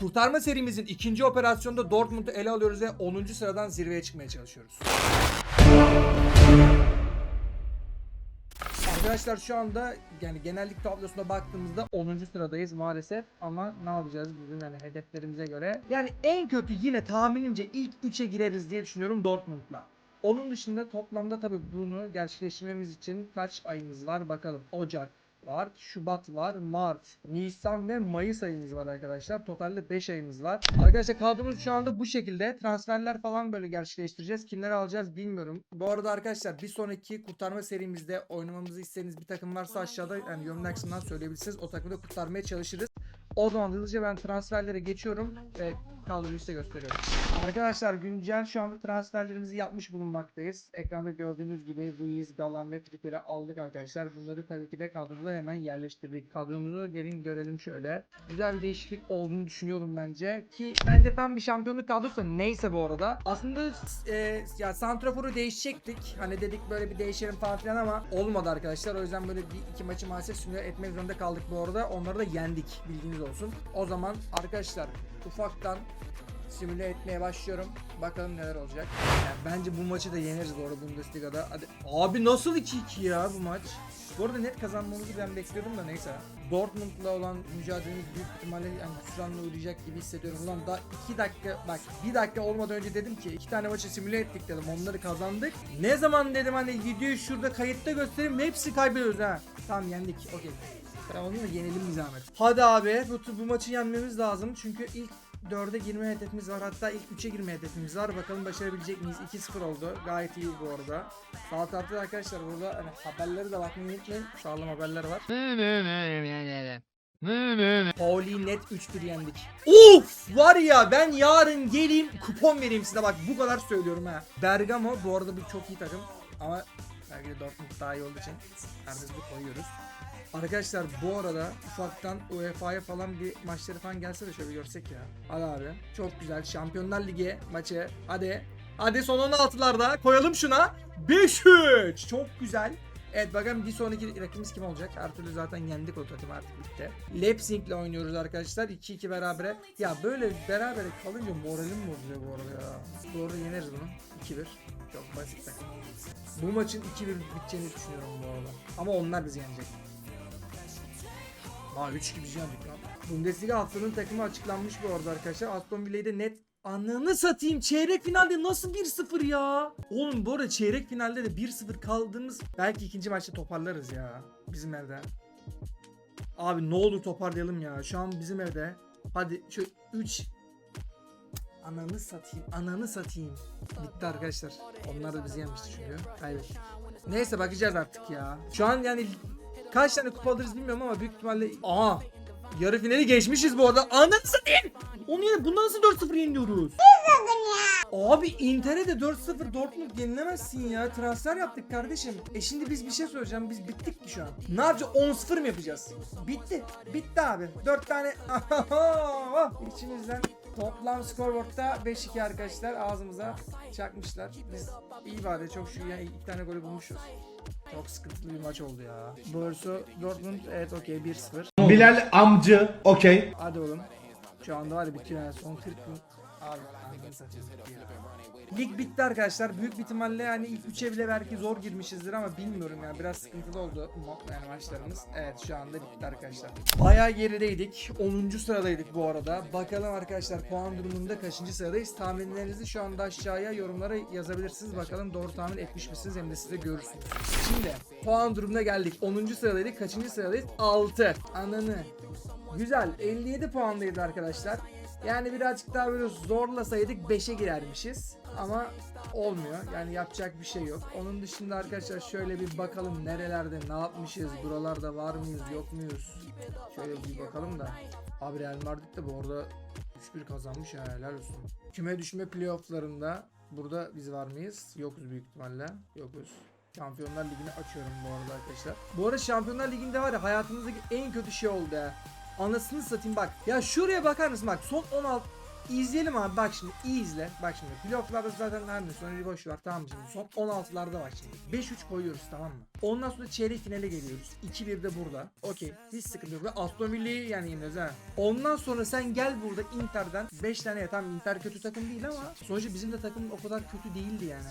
Kurtarma serimizin ikinci operasyonda Dortmund'u ele alıyoruz ve 10. sıradan zirveye çıkmaya çalışıyoruz. Arkadaşlar şu anda yani genellik tablosuna baktığımızda 10. sıradayız maalesef ama ne yapacağız bizim yani hedeflerimize göre. Yani en kötü yine tahminimce ilk 3'e gireriz diye düşünüyorum Dortmund'la. Onun dışında toplamda tabii bunu gerçekleştirmemiz için kaç ayımız var bakalım. Ocak var, Şubat var, Mart, Nisan ve Mayıs ayımız var arkadaşlar. Totalde 5 ayımız var. Arkadaşlar kadromuz şu anda bu şekilde. Transferler falan böyle gerçekleştireceğiz. Kimleri alacağız bilmiyorum. Bu arada arkadaşlar bir sonraki kurtarma serimizde oynamamızı istediğiniz bir takım varsa aşağıda yani yorumlar kısmından söyleyebilirsiniz. O takımda kurtarmaya çalışırız. O zaman hızlıca ben transferlere geçiyorum ve kadroyu size. Arkadaşlar güncel şu anda transferlerimizi yapmış bulunmaktayız. Ekranda gördüğünüz gibi Ruiz, Galan ve Tripper'i aldık arkadaşlar. Bunları tabii ki de kadroda hemen yerleştirdik. Kadromuzu gelin görelim şöyle. Güzel bir değişiklik olduğunu düşünüyorum bence. Ki bence tam bir şampiyonluk kadrosu neyse bu arada. Aslında e, ya Santrafor'u değişecektik. Hani dedik böyle bir değişelim falan filan ama olmadı arkadaşlar. O yüzden böyle bir iki maçı maalesef simüle etmek zorunda kaldık bu arada. Onları da yendik bilginiz olsun. O zaman arkadaşlar ufaktan simüle etmeye başlıyorum. Bakalım neler olacak. Yani bence bu maçı da yeneriz bu arada Bundesliga'da. Hadi. Abi nasıl 2-2 ya bu maç? Bu arada net kazanmamızı ben bekliyordum da neyse. Dortmund'la olan mücadelemiz büyük ihtimalle yani hüsranla uğrayacak gibi hissediyorum. Ulan daha 2 dakika bak 1 dakika olmadan önce dedim ki 2 tane maçı simüle ettik dedim. Onları kazandık. Ne zaman dedim hani videoyu şurada kayıtta göstereyim hepsi kaybediyoruz ha. Tamam yendik. Okey. Tamam onu yenelim bir zahmet. Hadi abi bu, bu maçı yenmemiz lazım. Çünkü ilk 4'e girme hedefimiz var. Hatta ilk 3'e girme hedefimiz var. Bakalım başarabilecek miyiz? 2-0 oldu. Gayet iyi bu arada. Sağ tarafta arkadaşlar burada hani haberleri de bakmayı unutmayın. Sağlam haberler var. Pauli net 3-1 yendik. Of! Var ya ben yarın geleyim kupon vereyim size bak bu kadar söylüyorum ha. Bergamo bu arada bir çok iyi takım ama belki de Dortmund daha iyi olduğu için neredeyse koyuyoruz. Arkadaşlar bu arada ufaktan UEFA'ya falan bir maçları falan gelse de şöyle görsek ya. Hadi abi. Çok güzel. Şampiyonlar Ligi maçı. Hadi. Hadi son 16'larda koyalım şuna. 5-3. Çok güzel. Evet bakalım bir sonraki rakibimiz kim olacak? Her zaten yendik o takım artık bitti. Leipzig'le oynuyoruz arkadaşlar. 2-2 berabere. Ya böyle berabere kalınca moralim bozuluyor bu arada ya. Doğru yeneriz bunu. 2-1. Çok basit. Bu maçın 2-1 biteceğini düşünüyorum bu arada. Ama onlar bizi yenecek. Aa 3 gibi yendik lan. Bundesliga haftanın takımı açıklanmış bu arada arkadaşlar. Aston Villa'yı da net Ananı satayım çeyrek finalde nasıl 1-0 ya? Oğlum bu arada çeyrek finalde de 1-0 kaldığımız belki ikinci maçta toparlarız ya bizim evde. Abi ne olur toparlayalım ya. Şu an bizim evde. Hadi şu 3 Ananı satayım. Ananı satayım. Bitti arkadaşlar. Onlar da bizi yenmişti çünkü. Kaybettik. Neyse bakacağız artık ya. Şu an yani kaç tane kupa alırız bilmiyorum ama büyük ihtimalle... Aha! Yarı finali geçmişiz bu arada. Ananı satayım! Onu yine bundan nasıl 4-0 yeniliyoruz? Abi Inter'e de 4-0 Dortmund yenilemezsin ya. Transfer yaptık kardeşim. E şimdi biz bir şey söyleyeceğim. Biz bittik ki şu an. Ne yapacağız? 10-0 mı yapacağız? Bitti. Bitti abi. 4 tane içimizden toplam scoreboard'da 5-2 arkadaşlar ağzımıza çakmışlar. Biz iyi bari çok şu ya iki tane golü bulmuşuz. Çok sıkıntılı bir maç oldu ya. Borussia Dortmund evet okey 1-0. Bilal amcı okey. Hadi oğlum. Şu anda var ya bitiyor yani son 40 gün. Lig bitti arkadaşlar. Büyük bir ihtimalle yani ilk 3'e bile belki zor girmişizdir ama bilmiyorum yani biraz sıkıntılı oldu yani maçlarımız. Evet şu anda bitti arkadaşlar. Bayağı gerideydik. 10. sıradaydık bu arada. Bakalım arkadaşlar puan durumunda kaçıncı sıradayız? Tahminlerinizi şu anda aşağıya yorumlara yazabilirsiniz. Bakalım doğru tahmin etmiş misiniz hem de siz de görürsünüz. Şimdi puan durumuna geldik. 10. sıradaydık. Kaçıncı sıradayız? 6. Ananı. Güzel. 57 puandaydı arkadaşlar. Yani birazcık daha böyle zorlasaydık 5'e girermişiz. Ama olmuyor. Yani yapacak bir şey yok. Onun dışında arkadaşlar şöyle bir bakalım nerelerde ne yapmışız. Buralarda var mıyız yok muyuz? Şöyle bir bakalım da. Abi Real Madrid de bu arada 3-1 kazanmış ya helal olsun. Küme düşme playofflarında burada biz var mıyız? Yokuz büyük ihtimalle. Yokuz. Şampiyonlar Ligi'ni açıyorum bu arada arkadaşlar. Bu arada Şampiyonlar Ligi'nde var ya hayatımızdaki en kötü şey oldu ya. Anasını satayım bak. Ya şuraya bakar mısın bak son 16 İzleyelim abi bak şimdi iyi izle. Bak şimdi playofflarda zaten nerede sonra boş var tamam mı şimdi. Son 16'larda var şimdi. 5-3 koyuyoruz tamam mı? Ondan sonra çeyrek finale geliyoruz. 2-1 de burada. Okey. Hiç sıkıntı yok. Aston Villa'yı yani yeneceğiz ha. Ondan sonra sen gel burada Inter'den 5 tane ya tamam Inter kötü takım değil ama sonuçta bizim de takım o kadar kötü değildi yani.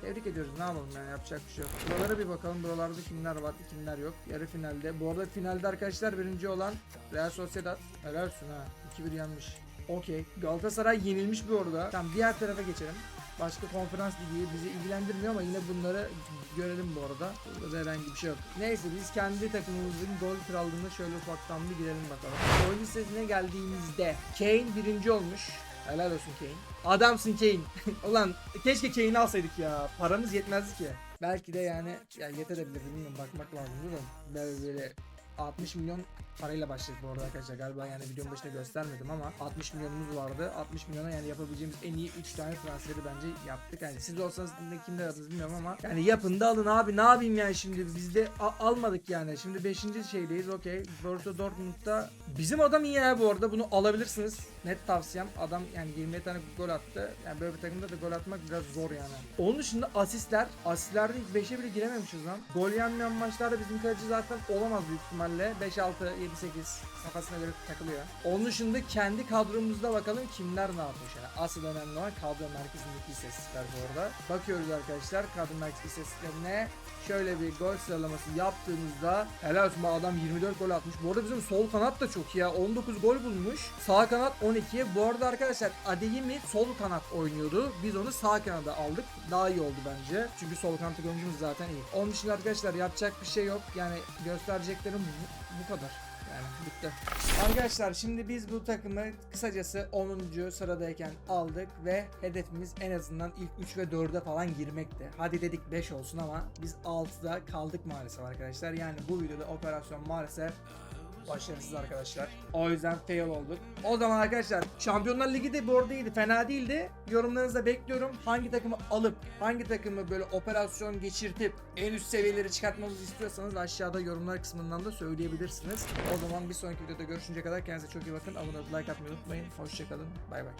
Tebrik ediyoruz ne yapalım yani yapacak bir şey yok. Buralara bir bakalım buralarda kimler var kimler yok. Yarı finalde. Bu arada finalde arkadaşlar birinci olan Real Sociedad. Helal olsun ha. 2-1 yenmiş. Okey. Galatasaray yenilmiş bir orada. Tamam diğer tarafa geçelim. Başka konferans ligi bizi ilgilendirmiyor ama yine bunları görelim bu arada. Burada da herhangi bir şey yok. Neyse biz kendi takımımızın gol krallığına şöyle ufaktan bir girelim bakalım. Oyuncu listesine geldiğimizde Kane birinci olmuş. Helal olsun Kane. Adamsın Kane. Ulan keşke Kane'i alsaydık ya. Paramız yetmezdi ki. Belki de yani ya yetebilirdi bilmiyorum bakmak lazım da böyle, böyle 60 milyon parayla başladık bu arada arkadaşlar. Galiba yani videonun başında göstermedim ama 60 milyonumuz vardı. 60 milyona yani yapabileceğimiz en iyi 3 tane transferi bence yaptık. Yani siz olsanız ne kimde aradınız bilmiyorum ama yani yapın da alın abi. Ne yapayım yani şimdi? Biz de almadık yani. Şimdi 5. şeydeyiz. Okey. Borussia Dortmund'da bizim adam iyi ya bu arada. Bunu alabilirsiniz. Net tavsiyem. Adam yani 20 tane gol attı. Yani böyle bir takımda da gol atmak biraz zor yani. Onun dışında asistler. Asistlerde ilk 5'e bile girememişiz lan. Gol yenmeyen maçlarda bizim kaleci zaten olamaz büyük ihtimalle 5 6 7 8 kafasına göre takılıyor onun dışında kendi kadromuzda bakalım kimler ne yapmış yani asıl önemli olan kadro merkezindeki istatistikler bu arada bakıyoruz arkadaşlar kadro merkezi istatistiklerine şöyle bir gol sıralaması yaptığımızda helal olsun adam 24 gol atmış. Bu arada bizim sol kanat da çok iyi ya. 19 gol bulmuş. Sağ kanat 12. Bu arada arkadaşlar Adeyemi sol kanat oynuyordu. Biz onu sağ kanada aldık. Daha iyi oldu bence. Çünkü sol kanat oyuncumuz zaten iyi. Onun dışında arkadaşlar yapacak bir şey yok. Yani göstereceklerim bu, kadar. Yani bitti. Arkadaşlar şimdi biz bu takımı kısacası 10. sıradayken aldık ve hedefimiz en azından ilk 3 ve 4'e falan girmekti. Hadi dedik 5 olsun ama biz 6'da kaldık maalesef arkadaşlar. Yani bu videoda operasyon maalesef başarısız arkadaşlar. O yüzden fail olduk. O zaman arkadaşlar Şampiyonlar Ligi de bu arada iyiydi. Fena değildi. Yorumlarınızı da bekliyorum. Hangi takımı alıp hangi takımı böyle operasyon geçirtip en üst seviyeleri çıkartmamızı istiyorsanız aşağıda yorumlar kısmından da söyleyebilirsiniz. O zaman bir sonraki videoda görüşünceye kadar kendinize çok iyi bakın. Abone olup like atmayı unutmayın. Hoşçakalın. Bay bay.